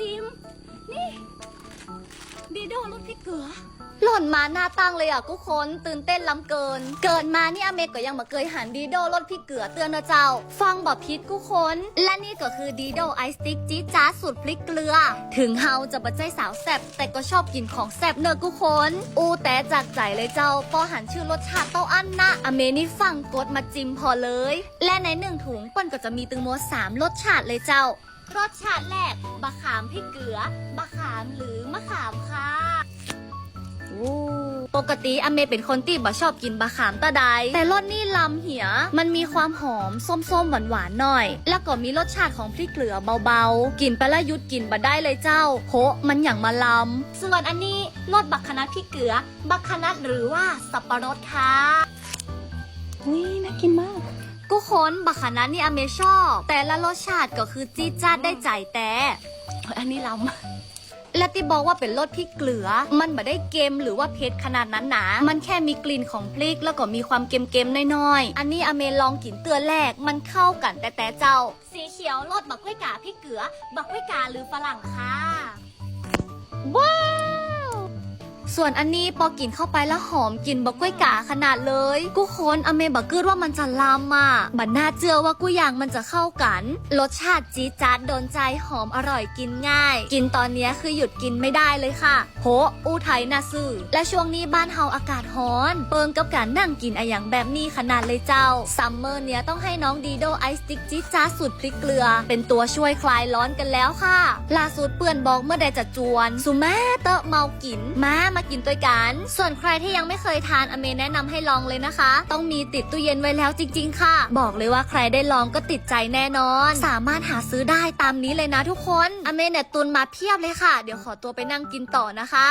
จิม นี่ ดีโดรถพริกเกลือ หล่นมาหน้าตั้งเลยอะทุกคนตื่นเต้นล้ำเกิน เกิดมาเนี่อเมกก็ยังมาเคยหันดีโดรถพริกเกลือเตือนนะเจ้า ฟังบอกพิษกูคน และนี่ก็คือดีโดไอสติ๊กจี๊ดจ้าดสูตรพริกเกลือ ถึงเฮาจะบัใจสาวแซบแต่ก็ชอบกินของแซบเนอะกูคน อูแต่จากใจเลยเจ้าพอหันชื่อรสชาติเต้าอันนะอเมนี่ฟังกดมาจิ้มพอเลย และในหนึ่งถุงเปิ้นก็จะมีตึงโมสามรสชาติเลยเจ้า รสชาติแรกบะขามพริกเกลือบะขามหรือมะขามค่ะปกติอเมเป็นคนที่บ่ชอบกินบะขามตะไดแต่รสนี่ลำเหีย มันมีความหอมส้มๆหวานๆหน่อย แล้วก็มีรสชาติของพริกเกลือเบาๆ กินไปและหยุดกินบ่ได้เลยเจ้าโหมันอย่างมาลำส่วนอันนี้รสบักคณะพริกเกลือ บักคณะหรือว่าสับปะรดค่ะนี่น่ากินมาก กูค้นบักคณะนี่อเมชอบ แต่ละรสชาติก็คือจี๊ดจ้าดได้ใจแต่เฮ้ยอันนี้ลำและที่บอกว่าเป็นรสพริกเกลือ มันไม่ได้เกมหรือว่าเผ็ดขนาดนั้นหนามันแค่มีกลิ่นของพริกแล้วก็มีความเค็มๆน้อยๆ อันนี้อเมลองกินเตือนแรก มันเข้ากันแต่แต่เจ้า สีเขียวรสบักกล้วยกาพริกเกลือ บักกล้วยกาหรือฝรั่งค่ะว้าว ส่วนอันนี้พอกินเข้าไปแล้วหอมกลินบักกล้วยกาขนาดเลย กูค้นอเมบักเกิดว่ามันจะลามอะบันน่าเชื่อว่ากูอยางมันจะเข้ากัน รสชาติจี๊ดจ๊าดโดนใจหอมอร่อยกินง่าย กินตอนนี้คือหยุดกินไม่ได้เลยค่ะ โหอูไทยนาซื่อและช่วงนี้บ้านเฮาอากาศร้อน เปิงกับการนั่งกินอะอย่างแบบนี้ขนาดเลยเจ้าซัมเมอร์เนี้ยต้องให้น้องดีโดไอสติ๊กจี๊ดจ๊าดสูตรพริกเกลือ เป็นตัวช่วยคลายร้อนกันแล้วค่ะล่าสุดเปื่อนบอกเมื่อใดจะจวนสุแม่เตอะเมากิน มามากินด้วยกัน ส่วนใครที่ยังไม่เคยทานอเมแนะนำให้ลองเลยนะคะ ต้องมีติดตู้เย็นไว้แล้วจริง ๆ ค่ะ บอกเลยว่าใครได้ลองก็ติดใจแน่นอน สามารถหาซื้อได้ตามนี้เลยนะทุกคน อเมเนี่ยตุนมาเพียบเลยค่ะ เดี๋ยวขอตัวไปนั่งกินต่อนะคะ